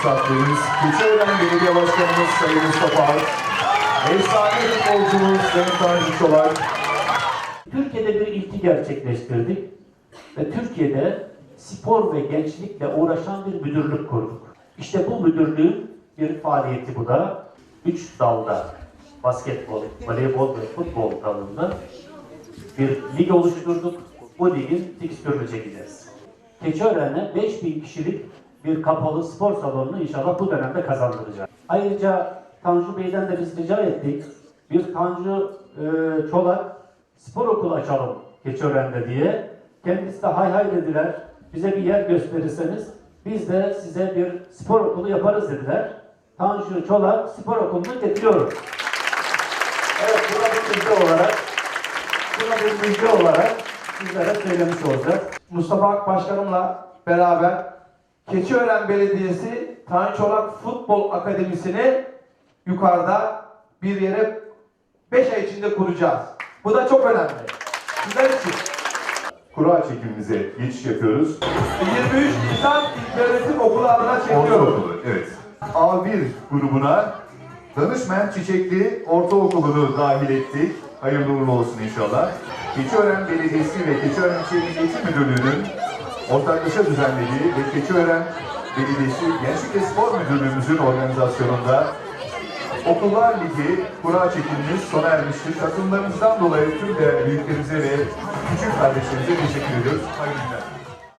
misafirdeniz, Keçiören Belediye Başkanımız Sayın Mustafa Ak, efsane futbolcumuz Sayın Tanju Çolak, Türkiye'de bir ilki gerçekleştirdik ve Türkiye'de spor ve gençlikle uğraşan bir müdürlük kurduk. İşte bu müdürlüğün bir faaliyeti bu da. Üç dalda basketbol, voleybol ve futbol dalında bir lig oluşturduk. Bu ligin fikstürünü çekeceğiz. Keçiören'e 5000 kişilik bir kapalı spor salonunu inşallah bu dönemde kazandıracağız. Ayrıca Tanju Bey'den de biz rica ettik. Bir Tanju e, Çolak spor okulu açalım Keçiören'de diye. Kendisi de hay hay dediler. Bize bir yer gösterirseniz biz de size bir spor okulu yaparız dediler. Tanju Çolak spor okulunu getiriyoruz. Evet, burada bir müjde olarak, burada bir müjde olarak sizlere söylemiş olacağız. Mustafa Ak Başkanımla beraber Keçiören Belediyesi Tanju Çolak Futbol Akademisi'ni yukarıda bir yere 5 ay içinde kuracağız. Bu da çok önemli. Sizler için. kura çekimimize geçiş yapıyoruz. 23 Nisan İlköğretim Okulu adına çekiyorum. Ortaokulu, evet. A1 grubuna Danışmen Çiçekli Ortaokulu'nu dahil ettik. Hayırlı uğurlu olsun inşallah. Keçiören Belediyesi ve Keçiören Eğitim Müdürlüğü'nün ortaklaşa düzenlediği ve Keçiören Belediyesi Gençlik ve Spor Müdürlüğümüzün organizasyonunda Okullar Ligi kura çekimimiz sona ermiştir. Katılımlarınızdan dolayı tüm değerli büyüklerimize ve küçük kardeşlerimize teşekkür ediyoruz. Hayırlı günler.